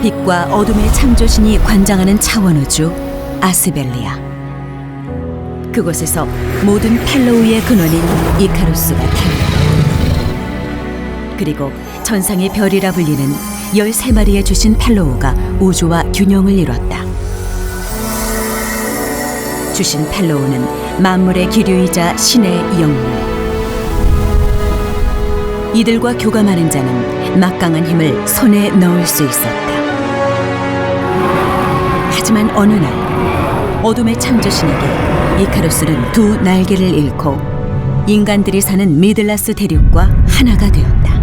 빛과 어둠의 창조신이 관장하는 차원우주 아스벨리아. 그곳에서 모든 펠로우의 근원인 이카루스가 태어나. 그리고 천상의 별이라 불리는 13마리의 주신 펠로우가 우주와 균형을 이뤘다. 주신 펠로우는 만물의 기류이자 신의 영웅. 이들과 교감하는 자는 막강한 힘을 손에 넣을 수 있었다. 하지만 어느 날 어둠의 창조신에게 이카루스는 두 날개를 잃고 인간들이 사는 미들라스 대륙과 하나가 되었다.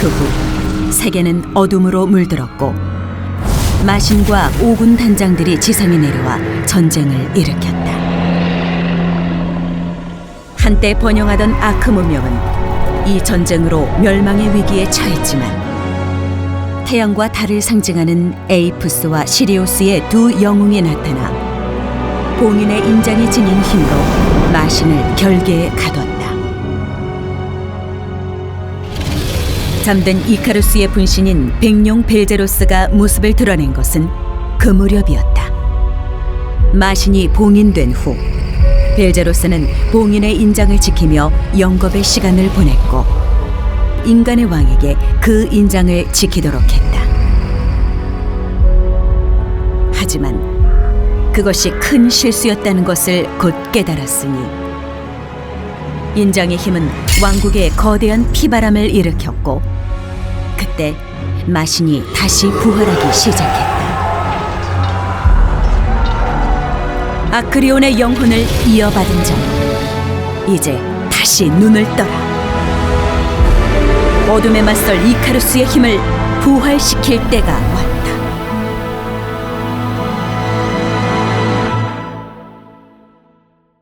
그 후 세계는 어둠으로 물들었고 마신과 오군 단장들이 지상에 내려와 전쟁을 일으켰다. 한때 번영하던 아크 문명은 이 전쟁으로 멸망의 위기에 처했지만 태양과 달을 상징하는 에이프스와 시리우스의 두 영웅이 나타나 봉인의 인장이 지닌 힘으로 마신을 결계에 가뒀다. 잠든 이카루스의 분신인 백룡 벨제로스가 모습을 드러낸 것은 그 무렵이었다. 마신이 봉인된 후 벨제로스는 봉인의 인장을 지키며 영겁의 시간을 보냈고 인간의 왕에게 그 인장을 지키도록 했다. 하지만 그것이 큰 실수였다는 것을 곧 깨달았으니 인장의 힘은 왕국에 거대한 피바람을 일으켰고 그때 마신이 다시 부활하기 시작했다. 아크리온의 영혼을 이어받은 자는 이제 다시 눈을 떠라. 어둠에 맞설 이카루스의 힘을 부활시킬 때가 왔다.